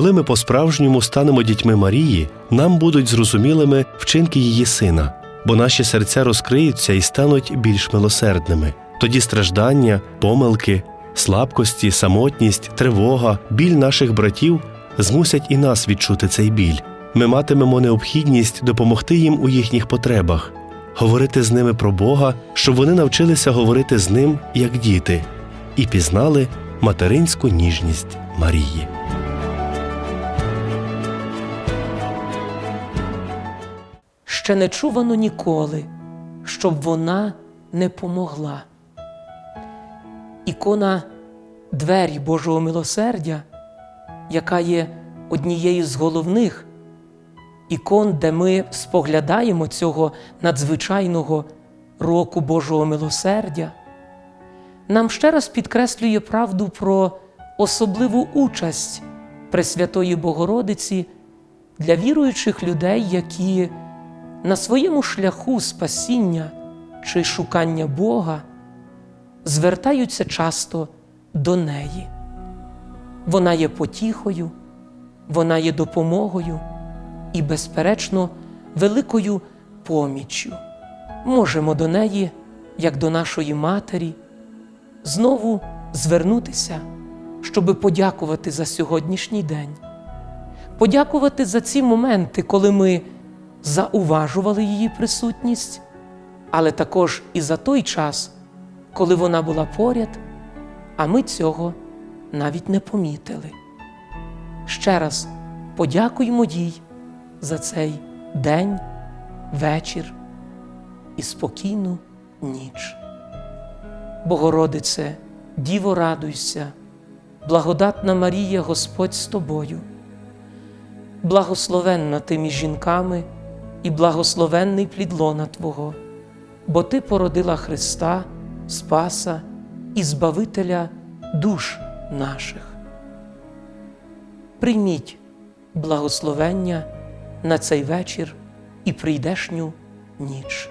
Коли ми по-справжньому станемо дітьми Марії, нам будуть зрозумілими вчинки її сина, бо наші серця розкриються і стануть більш милосердними. Тоді страждання, помилки, слабкості, самотність, тривога, біль наших братів змусять і нас відчути цей біль. Ми матимемо необхідність допомогти їм у їхніх потребах, говорити з ними про Бога, щоб вони навчилися говорити з ним як діти, і пізнали материнську ніжність Марії. Ще не чувано ніколи, щоб вона не помогла. Ікона двері Божого милосердя, яка є однією з головних ікон, де ми споглядаємо цього надзвичайного року Божого милосердя, нам ще раз підкреслює правду про особливу участь Пресвятої Богородиці для віруючих людей, які на своєму шляху спасіння чи шукання Бога звертаються часто до неї. Вона є потіхою, вона є допомогою і, безперечно, великою поміччю. Можемо до неї, як до нашої матері, знову звернутися, щоби подякувати за сьогоднішній день, подякувати за ці моменти, коли ми зауважували її присутність, але також і за той час, коли вона була поряд, а ми цього навіть не помітили. Ще раз подякуємо їй за цей день, вечір і спокійну ніч. Богородице, Діво, радуйся, благодатна Марія, Господь з тобою, благословенна ти між жінками і благословенний плід лона Твого, бо Ти породила Христа, Спаса і Збавителя душ наших. Прийміть благословення на цей вечір і прийдешню ніч.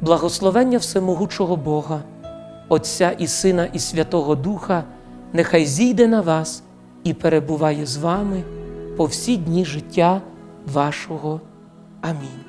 Благословення Всемогучого Бога, Отця і Сина, і Святого Духа, нехай зійде на вас і перебуває з вами по всі дні життя вашого. a mim.